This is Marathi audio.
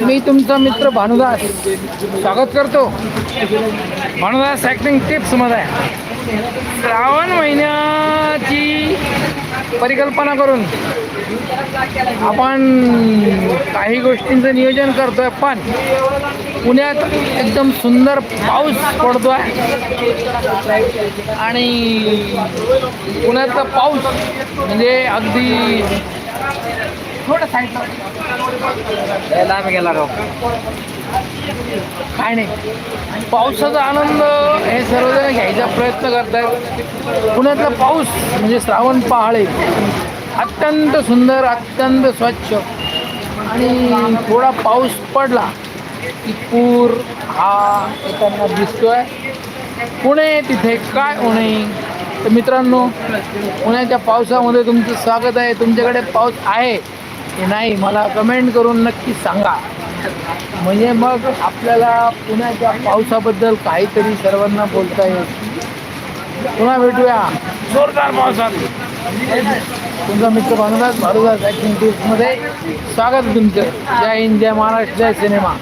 मी तुमचा मित्र भानुदास. स्वागत करतो. भानुदास ॲक्टिंग टिप्समध्ये श्रावण महिन्याची परिकल्पना करून आपण काही गोष्टींचं नियोजन करतोय पण पुण्यात एकदम सुंदर पाऊस पडतो आहे आणि पुण्यातला पाऊस म्हणजे अगदी थोडं साईडला लांब गेला राव. काय नाही. पावसाचा आनंद हे सर्वजण घ्यायचा प्रयत्न करतात पुण्यातला पाऊस म्हणजे श्रावण पहाळे. अत्यंत सुंदर अत्यंत स्वच्छ. आणि थोडा पाऊस पडला की पूर हा येताना दिसतोय. पुणे तिथे काय होणे? तर मित्रांनो पुण्याच्या पावसामध्ये तुमचं स्वागत आहे. तुमच्याकडे पाऊस आहे. की नाही मला कमेंट करून नक्की सांगा. म्हणजे मग आपल्याला पुण्याच्या पावसाबद्दल काहीतरी सर्वांना बोलता येईल. पुन्हा भेटूया. जोरदार पावसात तुमचा मित्र भानुदास भानुदास ॲक्टिंग टिप्समध्ये स्वागत तुमचं. जय हिंद जय महाराष्ट्र जय सिनेमा.